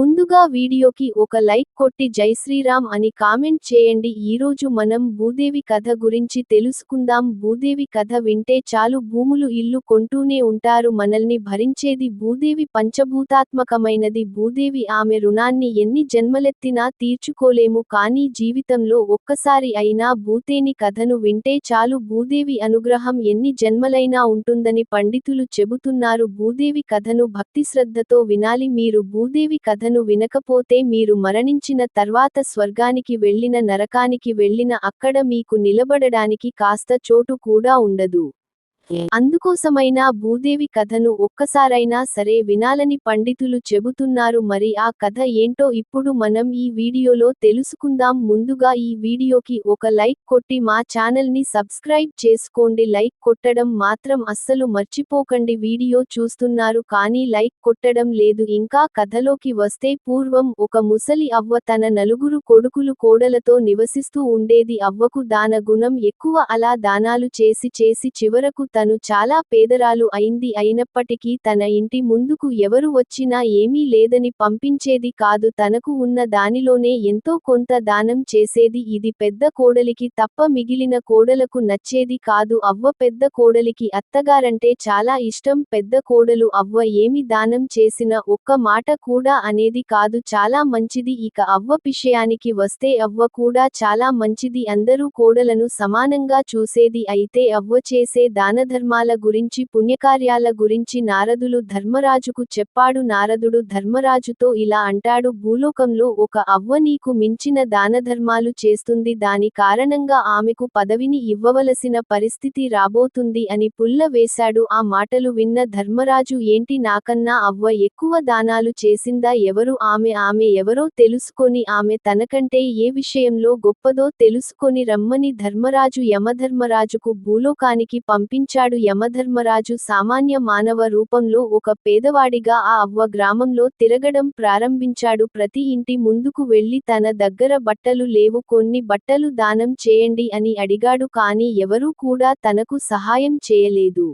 ముందుగా వీడియోకి ఒక లైక్ కొట్టి జై శ్రీరామ్ అని కామెంట్ చేయండి. ఈరోజు మనం భూదేవి కథ గురించి తెలుసుకుందాం. భూదేవి కథ వింటే చాలు భూములు ఇల్లు కొంటూనే ఉంటారు. మనల్ని భరించేది భూదేవి పంచభూతాత్మకమైనది. భూదేవి ఆమె రుణాన్ని ఎన్ని జన్మలెత్తినా తీర్చుకోలేము. కానీ జీవితంలో ఒక్కసారి అయినా భూతేని కథను వింటే చాలు భూదేవి అనుగ్రహం ఎన్ని జన్మలైనా ఉంటుందని పండితులు చెబుతున్నారు. భూదేవి కథను భక్తి శ్రద్ధతో వినాలి. మీరు భూదేవి కథ కథను వినకపోతే మీరు మరణించిన తర్వాత స్వర్గానికి వెళ్ళిన నరకానికి వెళ్ళిన అక్కడ మీకు నిలబడడానికి కాస్త చోటు కూడా ఉండదు. అందుకోసమైనా భూదేవి కథను ఒక్కసారైనా సరే వినాలని పండితులు చెబుతున్నారు. మరి ఆ కథ ఏంటో ఇప్పుడు మనం ఈ వీడియోలో తెలుసుకుందాం. ముందుగా ఈ వీడియోకి ఒక లైక్ కొట్టి మా ఛానల్ని సబ్స్క్రైబ్ చేసుకోండి. లైక్ కొట్టడం మాత్రం అస్సలు మర్చిపోకండి. వీడియో చూస్తున్నారు కానీ లైక్ కొట్టడం లేదు. ఇంకా కథలోకి వస్తే పూర్వం ఒక ముసలి అవ్వ తన నలుగురు కొడుకులు కోడలతో నివసిస్తూ ఉండేది. అవ్వకు దాన గుణం ఎక్కువ. అలా దానాలు చేసి చేసి చివరకు తను చాలా పేదరాలు అయింది అయినప్పటికీ తన ఇంటి ముందుకు ఎవరు వచ్చినా ఏమీ లేదని పంపించేది కాదు తనకు ఉన్న దానిలోనే ఎంతో కొంత దానం చేసేది ఇది పెద్ద కోడలికి తప్ప మిగిలిన కోడలకు నచ్చేది కాదు. అవ్వ పెద్ద కోడలికి అత్తగారంటే చాలా ఇష్టం. పెద్ద కోడలు అవ్వ ఏమి దానం చేసినా ఒక్క మాట కూడా అనేది కాదు. చాలా మంచిది. ఇక అవ్వ విషయానికి వస్తే అవ్వ కూడా చాలా మంచిది. అందరూ కోడలను సమానంగా చూసేది. అయితే అవ్వ చేసే దాన దానధర్మాల గురించి పుణ్యకార్యాల గురించి నారదులు ధర్మరాజుకు చెప్పాడు. నారదుడు ధర్మరాజుతో ఇలా అంటాడు భూలోకంలో ఒక అవ్వ నీకు మించిన దానధర్మాలు చేస్తుంది. దాని కారణంగా ఆమెకు పదవిని ఇవ్వవలసిన పరిస్థితి రాబోతుంది అని పుల్ల వేశాడు. ఆ మాటలు విన్న ధర్మరాజు ఏంటి నాకన్నా అవ్వ ఎక్కువ దానాలు చేసిందా? ఎవరు ఆమె? ఆమె ఎవరో తెలుసుకొని ఆమె తనకంటే ఏ విషయంలో గొప్పదో తెలుసుకొని రమ్మని ధర్మరాజు యమధర్మరాజుకు భూలోకానికి పంపించాడు. యమధర్మరాజు సామాన్య మానవ రూపంలో ఒక పేదవాడిగా ఆ అవ్వ గ్రామంలో తిరగడం ప్రారంభించాడు. ప్రతి ఇంటి ముందుకు వెళ్ళి తన దగ్గర బట్టలు లేవు కొన్ని బట్టలు దానం చేయండి అని అడిగాడు కానీ ఎవరూ కూడా తనకు సహాయం చేయలేదు.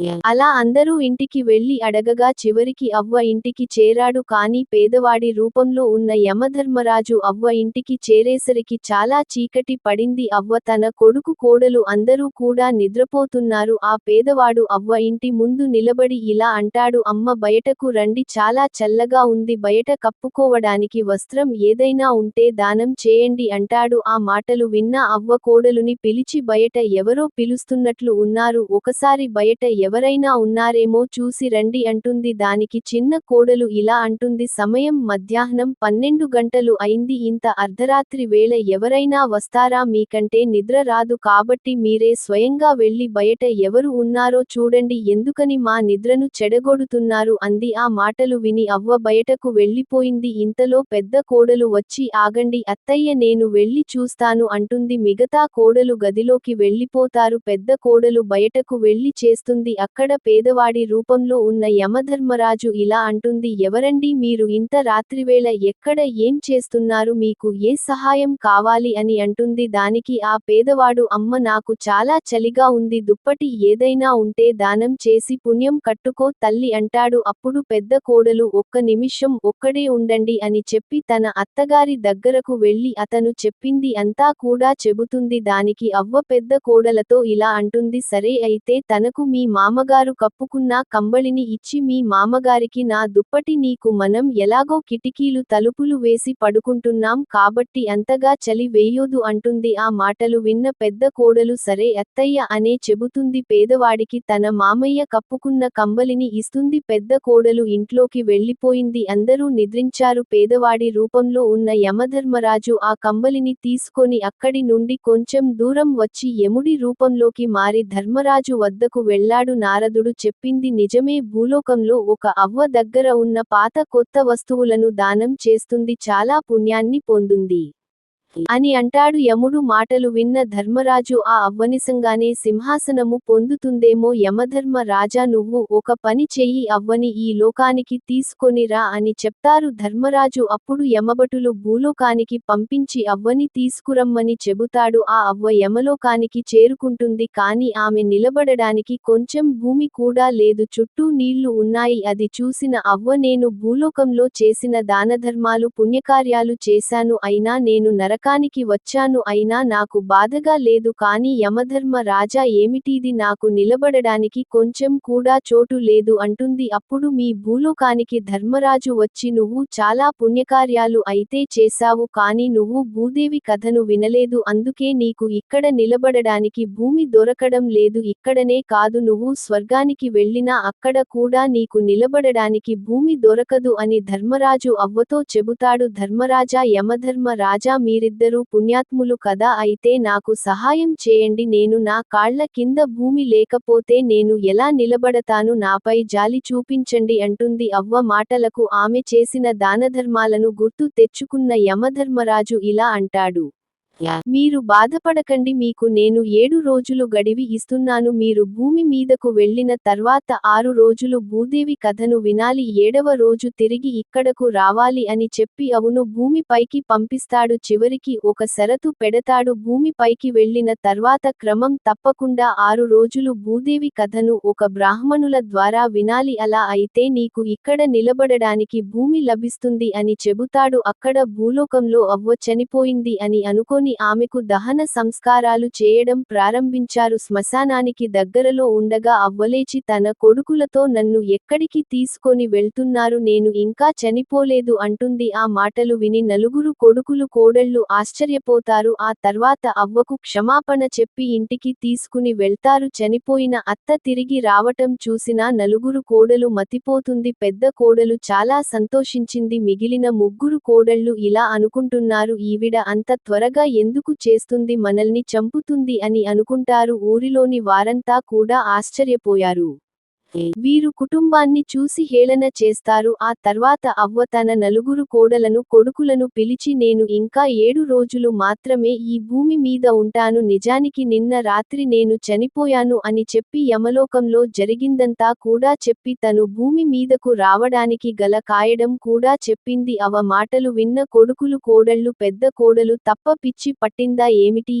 అలా అందరూ ఇంటికి వెళ్ళి అడగగా చివరికి అవ్వ ఇంటికి చేరాడు కాని పేదవాడి రూపంలో ఉన్న యమధర్మరాజు అవ్వ ఇంటికి చేరేసరికి చాలా చీకటి పడింది. అవ్వ తన కొడుకు కోడలు అందరూ కూడా నిద్రపోతున్నారు. ఆ పేదవాడు అవ్వ ఇంటి ముందు నిలబడి ఇలా అంటాడు అమ్మ బయటకు రండి చాలా చల్లగా ఉంది బయట కప్పుకోవడానికి వస్త్రం ఏదైనా ఉంటే దానం చేయండి అంటాడు. ఆ మాటలు విన్న అవ్వ కోడలుని పిలిచి బయట ఎవరో పిలుస్తున్నట్లు ఉన్నారు. ఒకసారి బయట ఎవరైనా ఉన్నారేమో చూసి రండి అంటుంది దానికి చిన్న కోడలు ఇలా అంటుంది సమయం మధ్యాహ్నం పన్నెండు గంటలు అయింది ఇంత అర్ధరాత్రి వేళ ఎవరైనా వస్తారా? మీకంటే నిద్ర రాదు కాబట్టి మీరే స్వయంగా వెళ్ళి బయట ఎవరు ఉన్నారో చూడండి ఎందుకని మా నిద్రను చెడగొడుతున్నారు? అంది. ఆ మాటలు విని అవ్వ బయటకు వెళ్ళిపోయింది ఇంతలో పెద్ద కోడలు వచ్చి ఆగండి అత్తయ్య నేను వెళ్ళి చూస్తాను అంటుంది. మిగతా కోడలు గదిలోకి వెళ్ళిపోతారు పెద్ద కోడలు బయటకు వెళ్ళి చేస్తుంది. అక్కడ పేదవాడి రూపంలో ఉన్న యమధర్మరాజు ఇలా అంటుంది ఎవరండి మీరు? ఇంత రాత్రివేళ ఎక్కడ ఏం చేస్తున్నారు? మీకు ఏ సహాయం కావాలి? అని అంటుంది. దానికి ఆ పేదవాడు అమ్మ నాకు చాలా చలిగా ఉంది. దుప్పటి ఏదైనా ఉంటే దానం చేసి పుణ్యం కట్టుకో తల్లి అంటాడు. అప్పుడు పెద్ద కోడలు ఒక్క నిమిషం ఒక్కడే ఉండండి అని చెప్పి తన అత్తగారి దగ్గరకు వెళ్ళి అతను చెప్పింది అంతా కూడా చెబుతుంది. దానికి అవ్వ పెద్ద కోడలతో ఇలా అంటుంది సరే అయితే తనకు మీ మామగారు కప్పుకున్న కంబళిని ఇచ్చి మీ మామగారికి నా దుప్పటి నీకు మనం ఎలాగో కిటికీలు తలుపులు వేసి పడుకుంటున్నాం కాబట్టి అంతగా చలి వేయోదు అంటుంది ఆ మాటలు విన్న పెద్ద కోడలు సరే అత్తయ్య అనే చెబుతుంది పేదవాడికి తన మామయ్య కప్పుకున్న కంబలిని ఇస్తుంది పెద్ద కోడలు ఇంట్లోకి వెళ్ళిపోయింది అందరూ నిద్రించారు పేదవాడి రూపంలో ఉన్న యమధర్మరాజు ఆ కంబలిని తీసుకొని అక్కడి నుండి కొంచెం దూరం వచ్చి యముడి రూపంలోకి మారి ధర్మరాజు వద్దకు వెళ్ళాడు నారదుడు చెప్పింది నిజమే. భూలోకంలో ఒక అవ్వ దగ్గర ఉన్న పాత కొత్త వస్తువులను దానం చేస్తుంది. చాలా పుణ్యాన్ని పొందుంది. అని అంటాడు యముడు మాటలు విన్న ధర్మరాజు ఆ అవ్వనిసంగానే సింహాసనము పొందుతుందేమో యమధర్మ రాజా నువ్వు ఒక పని చెయ్యి అవ్వని ఈ లోకానికి తీసుకొనిరా అని చెప్తారు ధర్మరాజు అప్పుడు యమభటులు భూలోకానికి పంపించి అవ్వని తీసుకురమ్మని చెబుతాడు ఆ అవ్వ యమలోకానికి చేరుకుంటుంది కాని ఆమె నిలబడడానికి కొంచెం భూమి కూడా లేదు చుట్టూ నీళ్ళు ఉన్నాయి అది చూసిన అవ్వ నేను భూలోకంలో చేసిన దానధర్మాలు పుణ్యకార్యాలు చేశాను అయినా నేను నరక నరకానికి వచ్చాను అయినా నాకు బాధగా లేదు కాని యమధర్మ రాజా ఏమిటిది నాకు నిలబడడానికి కొంచెం కూడా చోటు లేదు అంటుంది. అప్పుడు మీ భూలోకానికి ధర్మరాజు వచ్చి నువ్వు చాలా పుణ్యకార్యాలు అయితే చేశావు కాని నువ్వు భూదేవి కథను వినలేదు అందుకే నీకు ఇక్కడ నిలబడడానికి భూమి దొరకడం లేదు. ఇక్కడనే కాదు నువ్వు స్వర్గానికి వెళ్ళినా అక్కడ కూడా నీకు నిలబడడానికి భూమి దొరకదు అని ధర్మరాజు అవ్వతో చెబుతాడు. ధర్మరాజా యమధర్మ రాజా మీరిద్దరూ పుణ్యాత్ములు కదా అయితే నాకు సహాయం చేయండి నేను నా కాళ్ళ కింద భూమి లేకపోతే నేను ఎలా నిలబడతాను నాపై జాలి చూపించండి అంటుంది అవ్వ మాటలకు. ఆమె చేసిన దానధర్మాలను గుర్తు తెచ్చుకున్న యమధర్మరాజు ఇలా అంటాడు. మీరు బాధపడకండి మీకు నేను ఏడు రోజులు గడివి ఇస్తున్నాను. మీరు భూమి మీదకు వెళ్ళిన తర్వాత ఆరు రోజులు భూదేవి కథను వినాలి ఏడవ రోజు తిరిగి ఇక్కడకు రావాలి అని చెప్పి అవును భూమిపైకి పంపిస్తాడు. చివరికి ఒక షరతు పెడతాడు. భూమిపైకి వెళ్ళిన వెళ్ళిన తర్వాత క్రమం తప్పకుండా ఆరు రోజులు భూదేవి కథను ఒక బ్రాహ్మణుల ద్వారా వినాలి. అలా అయితే నీకు ఇక్కడ నిలబడడానికి భూమి లభిస్తుంది అని చెబుతాడు. అక్కడ భూలోకంలో అవ్వ చనిపోయింది అని అనుకోని ఆమెకు దహన సంస్కారాలు చేయడం ప్రారంభించారు. శ్మశానానికి దగ్గరలో ఉండగా అవ్వలేచి తన కొడుకులతో నన్ను ఎక్కడికి తీసుకొని వెళ్తున్నారు? నేను ఇంకా చనిపోలేదు అంటుంది. ఆ మాటలు విని నలుగురు కొడుకులు కోడళ్ళు ఆశ్చర్యపోతారు. ఆ తర్వాత అవ్వకు క్షమాపణ చెప్పి ఇంటికి తీసుకుని వెళ్తారు. చనిపోయిన అత్త తిరిగి రావటం చూసిన నలుగురు కోడలు మతిపోతుంది. పెద్ద కోడలు చాలా సంతోషించింది. మిగిలిన ముగ్గురు కోడళ్ళు ఇలా అనుకుంటున్నారు. ఈవిడ అంత త్వరగా ఎందుకు చేస్తుంది మనల్ని చంపుతుంది అని అనుకుంటారు ఊరిలోని వారంతా కూడా ఆశ్చర్యపోయారు. వీరు కుటుంబాన్ని చూసి హేళన చేస్తారు. ఆ తర్వాత అవ్వ తన నలుగురు కోడలను కొడుకులను పిలిచి నేను ఇంకా ఏడు రోజులు మాత్రమే ఈ భూమి మీద ఉంటాను. నిజానికి నిన్న రాత్రి నేను చనిపోయాను అని చెప్పి యమలోకంలో జరిగిందంతా కూడా చెప్పి తను భూమి మీదకు రావడానికి గల కాయడం కూడా చెప్పింది. అవ మాటలు విన్న కొడుకులు కోడళ్ళు పెద్ద కోడలు తప్ప పిచ్చి పట్టిందా ఏమిటి?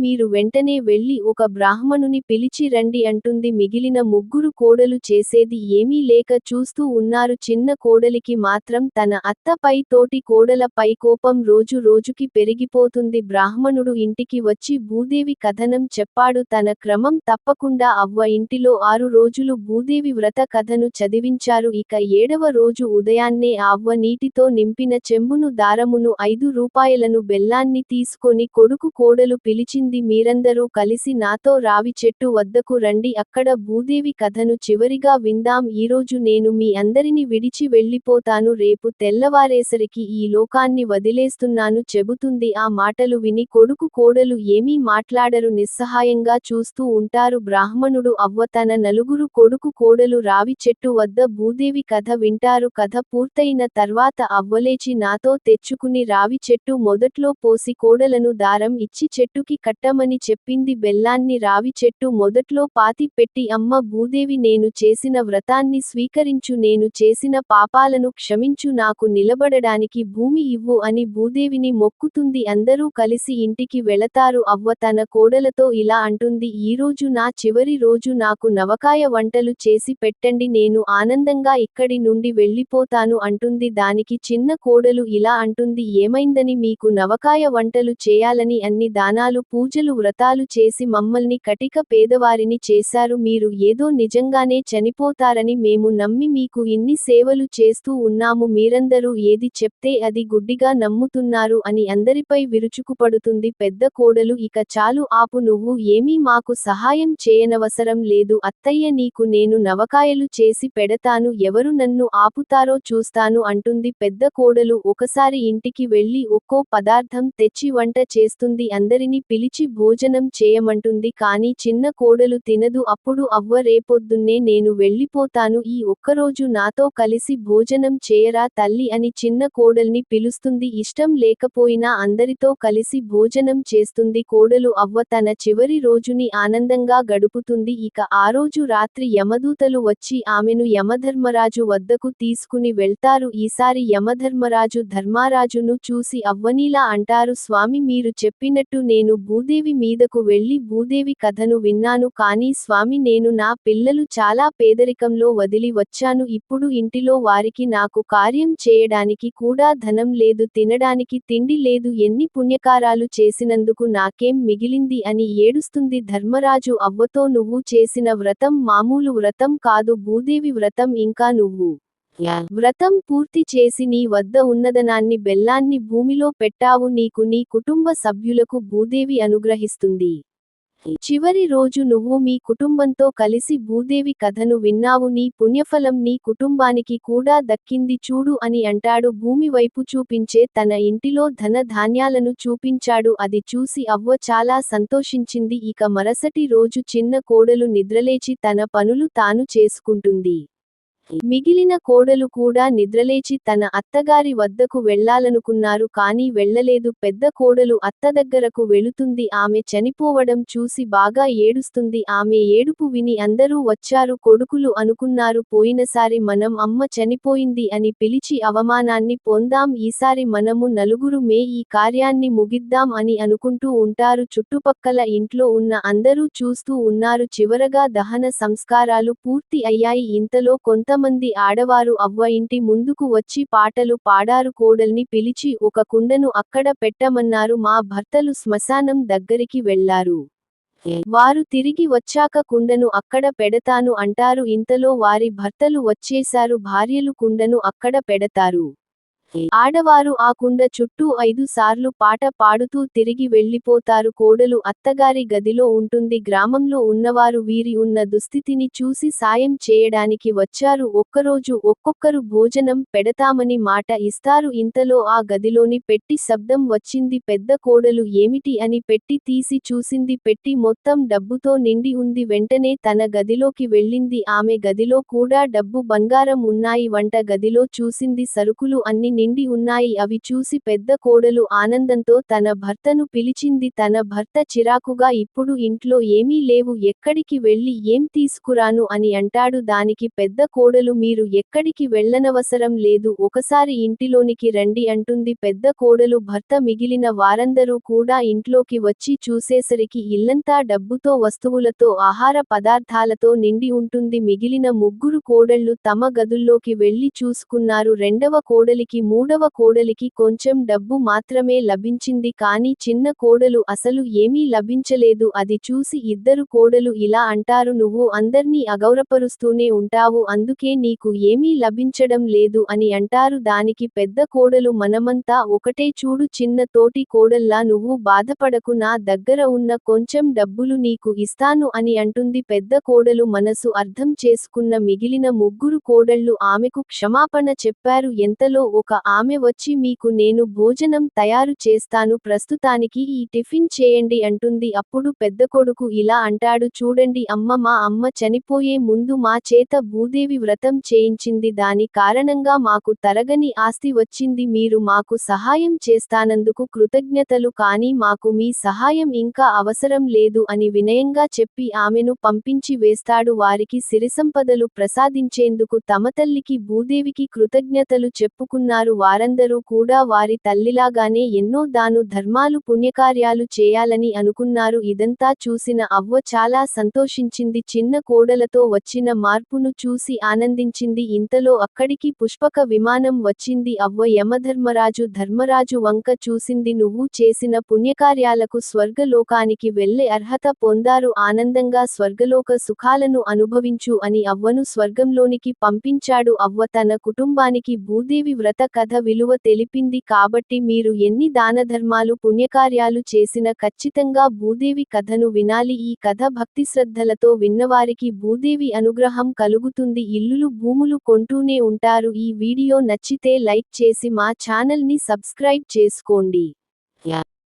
మీరు వెంటనే వెళ్ళి ఒక బ్రాహ్మణుని పిలిచి రండి అంటుంది మిగిలిన ముగ్గురు కోడలు చేసేది ఏమీ లేక చూస్తూ ఉన్నారు చిన్న కోడలికి మాత్రం తన అత్తపై తోటి కోడలపై కోపం రోజు రోజుకి పెరిగిపోతుంది. బ్రాహ్మణుడు ఇంటికి వచ్చి భూదేవి కథనం చెప్పాడు. తన క్రమం తప్పకుండా అవ్వ ఇంటిలో ఆరు రోజులు భూదేవి వ్రత కథను చదివించారు. ఇక ఏడవ రోజు ఉదయాన్నే అవ్వ నీటితో నింపిన చెంబును దారమును ఐదు రూపాయలను బెల్లాన్ని తీసుకొని కొడుకు కోడలు పిలిచింది. మీరందరూ కలిసి నాతో రావి చెట్టు వద్దకు రండి. అక్కడ భూదేవి కథను చివరిగా విందాం. ఈరోజు నేను మీ అందరిని విడిచి వెళ్ళిపోతాను. రేపు తెల్లవారేసరికి ఈ లోకాన్ని వదిలేస్తున్నాను చెబుతుంది. ఆ మాటలు విని కొడుకు కోడలు ఏమీ మాట్లాడరు. నిస్సహాయంగా చూస్తూ ఉంటారు. బ్రాహ్మణుడు అవ్వ తన నలుగురు కొడుకు కోడలు రావి చెట్టు వద్ద భూదేవి కథ వింటారు. కథ పూర్తయిన తర్వాత అవ్వలేచి నాతో తెచ్చుకుని రావి చెట్టు మొదట్లో పోసి కోడలను దారం ఇచ్చి చెట్టుకి పెట్టమని చెప్పింది బెల్లాన్ని రావి చెట్టు మొదట్లో పాతి పెట్టి అమ్మ భూదేవి నేను చేసిన వ్రతాన్ని స్వీకరించు నేను చేసిన పాపాలను క్షమించు నాకు నిలబడడానికి భూమి ఇవ్వు అని భూదేవిని మొక్కుతుంది. అందరూ కలిసి ఇంటికి వెళతారు. అవ్వ తన కోడలతో ఇలా అంటుంది ఈరోజు నా చివరి రోజు నాకు నవకాయ వంటలు చేసి పెట్టండి నేను ఆనందంగా ఇక్కడి నుండి వెళ్ళిపోతాను అంటుంది. దానికి చిన్న కోడలు ఇలా అంటుంది ఏమైందని మీకు నవకాయ వంటలు చేయాలని అన్ని దానాలు పూజ పూజలు వ్రతాలు చేసి మమ్మల్ని కటిక పేదవారిని చేశారు. మీరు ఏదో నిజంగానే చనిపోతారని మేము నమ్మి మీకు ఇన్ని సేవలు చేస్తూ ఉన్నాము. మీరందరూ ఏది చెప్తే అది గుడ్డిగా నమ్ముతున్నారు అని అందరిపై విరుచుకుపడుతుంది. పెద్ద కోడలు ఇక చాలు ఆపు నువ్వు ఏమీ మాకు సహాయం చేయనవసరం లేదు. అత్తయ్య నీకు నేను నవకాయలు చేసి పెడతాను. ఎవరు నన్ను ఆపుతారో చూస్తాను అంటుంది. పెద్ద కోడలు ఒకసారి ఇంటికి వెళ్ళి ఒక్కో పదార్థం తెచ్చి వంట చేస్తుంది. అందరినీ పిలిచి భోజనం చేయమంటుంది. కానీ చిన్న కోడలు తినదు. అప్పుడు అవ్వ రేపొద్దున్నే నేను వెళ్ళిపోతాను. ఈ ఒక్కరోజు నాతో కలిసి భోజనం చేయరా తల్లి అని చిన్న కోడల్ని పిలుస్తుంది. ఇష్టం లేకపోయినా అందరితో కలిసి భోజనం చేస్తుంది. కోడలు అవ్వ తన చివరి రోజుని ఆనందంగా గడుపుతుంది. ఇక ఆ రోజు రాత్రి యమదూతలు వచ్చి ఆమెను యమధర్మరాజు వద్దకు తీసుకుని వెళ్తారు. ఈసారి యమధర్మరాజు ధర్మారాజును చూసి అవ్వనీలా అంటారు. స్వామి మీరు చెప్పినట్టు నేను భూదేవి మీదకు వెళ్ళి భూదేవి కథను విన్నాను కానీ స్వామి నేను నా పిల్లలు చాలా పేదరికంలో వదిలి వచ్చాను ఇప్పుడు ఇంటిలో వారికి నాకు కార్యం చేయడానికి కూడా ధనం లేదు తినడానికి తిండి లేదు ఎన్ని పుణ్యకారాలు చేసినందుకు నాకేం మిగిలింది అని ఏడుస్తుంది ధర్మరాజు. అవ్వతో నువ్వు చేసిన వ్రతం మామూలు వ్రతం కాదు భూదేవి వ్రతం ఇంకా నువ్వు వ్రతం పూర్తి చేసి నీ వద్ద ఉన్నదనాన్ని బెల్లాన్ని భూమిలో పెట్టావు నీకు నీ కుటుంబ సభ్యులకు భూదేవి అనుగ్రహిస్తుంది. చివరి రోజు నువ్వు మీ కుటుంబంతో కలిసి భూదేవి కథను విన్నావు నీ పుణ్యఫలం నీ కుటుంబానికి కూడా దక్కింది చూడు అని అంటాడు. భూమి వైపు చూపించే తన ఇంటిలో ధన ధాన్యాలను చూపించాడు. అది చూసి అవ్వ చాలా సంతోషించింది. ఇక మరసటి రోజు చిన్న కోడలు నిద్రలేచి తన పనులు తాను చేసుకుంటుంది. మిగిలిన కోడలు కూడా నిద్రలేచి తన అత్తగారి వద్దకు వెళ్ళాలనుకున్నారు కానీ వెళ్ళలేదు. పెద్ద కోడలు అత్త దగ్గరకు వెళుతుంది. ఆమె చనిపోవడం చూసి బాగా ఏడుస్తుంది. ఆమె ఏడుపు విని అందరూ వచ్చారు. కొడుకులు అనుకున్నారు పోయినసారి మనం అమ్మ చనిపోయింది అని పిలిచి అవమానాన్ని పొందాం. ఈసారి మనము నలుగురు మే ఈ కార్యాన్ని ముగిద్దాం అని అనుకుంటూ ఉంటారు. చుట్టుపక్కల ఇంట్లో ఉన్న అందరూ చూస్తూ ఉన్నారు. చివరగా దహన సంస్కారాలు పూర్తి అయ్యాయి. ఇంతలో కొంత చాలామంది ఆడవారు అవ్వ ఇంటి ముందుకు వచ్చి పాటలు పాడారు కోడల్ని పిలిచి ఒక కుండను అక్కడ పెట్టమన్నారు. మా భర్తలు శ్మశానం దగ్గరికి వెళ్ళారు వారు తిరిగి వచ్చాక కుండను అక్కడ పెడతాను అంటారు. ఇంతలో వారి భర్తలు వచ్చేశారు. భార్యలు కుండను అక్కడ పెడతారు. ఆడవారు ఆ కుండ చుట్టూ ఐదు సార్లు పాట పాడుతూ తిరిగి వెళ్ళిపోతారు కోడలు అత్తగారి గదిలో ఉంటుంది. గ్రామంలో ఉన్నవారు వీరి ఉన్న దుస్థితిని చూసి సాయం చేయడానికి వచ్చారు. ఒక్కరోజు ఒక్కొక్కరు భోజనం పెడతామని మాట ఇస్తారు. ఇంతలో ఆ గదిలోని పెట్టి శబ్దం వచ్చింది. పెద్ద కోడలు ఏమిటి అని పెట్టి తీసి చూసింది. పెట్టి మొత్తం డబ్బుతో నిండి ఉంది. వెంటనే తన గదిలోకి వెళ్ళింది. ఆమె గదిలో కూడా డబ్బు బంగారం ఉన్నాయి. వంట గదిలో చూసింది. సరుకులు అన్ని నిండి ఉన్నాయి. అవి చూసి పెద్ద కోడలు ఆనందంతో తన భర్తను పిలిచింది. తన భర్త చిరాకుగా ఇప్పుడు ఇంట్లో ఏమీ లేవు. ఎక్కడికి వెళ్ళి ఏం తీసుకురాను? అని అంటాడు. దానికి పెద్ద కోడలు మీరు ఎక్కడికి వెళ్ళనవసరం లేదు. ఒకసారి ఇంటిలోనికి రండి అంటుంది. పెద్ద కోడలు భర్త మిగిలిన వారందరూ కూడా ఇంట్లోకి వచ్చి చూసేసరికి ఇల్లంతా డబ్బుతో వస్తువులతో ఆహార పదార్థాలతో నిండి ఉంటుంది. మిగిలిన ముగ్గురు కోడళ్ళు తమ గదుల్లోకి వెళ్ళి చూసుకున్నారు. రెండవ కోడలికి మూడవ కోడలికి కొంచెం డబ్బు మాత్రమే లభించింది కానీ చిన్న కోడలు అసలు ఏమీ లభించలేదు. అది చూసి ఇద్దరు కోడలు ఇలా అంటారు నువ్వు అందర్నీ అగౌరపరుస్తూనే ఉంటావు అందుకే నీకు ఏమీ లభించడం లేదు అని అంటారు. దానికి పెద్ద కోడలు మనమంతా ఒకటే చూడు చిన్న తోటి కోడల్లా నువ్వు బాధపడకు నా దగ్గర ఉన్న కొంచెం డబ్బులు నీకు ఇస్తాను అని అంటుంది పెద్ద కోడలు మనసు అర్థం చేసుకున్న మిగిలిన ముగ్గురు కోడళ్ళు ఆమెకు క్షమాపణ చెప్పారు. ఎంతలో ఒక ఆమె వచ్చి మీకు నేను భోజనం తయారు చేస్తాను ప్రస్తుతానికి ఈ టిఫిన్ చేయండి అంటుంది. అప్పుడు పెద్ద కొడుకు ఇలా అంటాడు చూడండి అమ్మ మా అమ్మ చనిపోయే ముందు మా చేత భూదేవి వ్రతం చేయించింది దాని కారణంగా మాకు తరగని ఆస్తి వచ్చింది మీరు మాకు సహాయం చేస్తానందుకు కృతజ్ఞతలు కానీ మాకు మీ సహాయం ఇంకా అవసరం లేదు అని వినయంగా చెప్పి ఆమెను పంపించి వేస్తాడు. వారికి సిరిసంపదలు ప్రసాదించేందుకు తమ తల్లికి భూదేవికి కృతజ్ఞతలు చెప్పుకున్నారు. వారు వారందరూ కూడా వారి తల్లిలాగానే ఎన్నో దాను ధర్మాలు పుణ్యకార్యాలు చేయాలని అనుకున్నారు. ఇదంతా చూసిన అవ్వ చాలా సంతోషించింది. చిన్న కోడలతో వచ్చిన మార్పును చూసి ఆనందించింది. ఇంతలో అక్కడికి పుష్పక విమానం వచ్చింది. అవ్వ యమధర్మరాజు ధర్మరాజు వంక చూసింది. నువ్వు చేసిన పుణ్యకార్యాలకు స్వర్గలోకానికి వెళ్ళే అర్హత పొందారు. ఆనందంగా స్వర్గలోక సుఖాలను అనుభవించు అని అవ్వను స్వర్గంలోనికి పంపించాడు. అవ్వ తన కుటుంబానికి భూదేవి వ్రత కథ విలువ తెలిపింది కాబట్టి మీరు ఎన్ని దానధర్మాలు పుణ్యకార్యాలు చేసినా ఖచ్చితంగా భూదేవి కథను వినాలి. ఈ కథ భక్తి శ్రద్ధలతో విన్నవారికి భూదేవి అనుగ్రహం కలుగుతుంది. ఇల్లులు భూములు కొంటూనే ఉంటారు. ఈ వీడియో నచ్చితే లైక్ చేసి మా ఛానల్ని సబ్స్క్రైబ్ చేసుకోండి.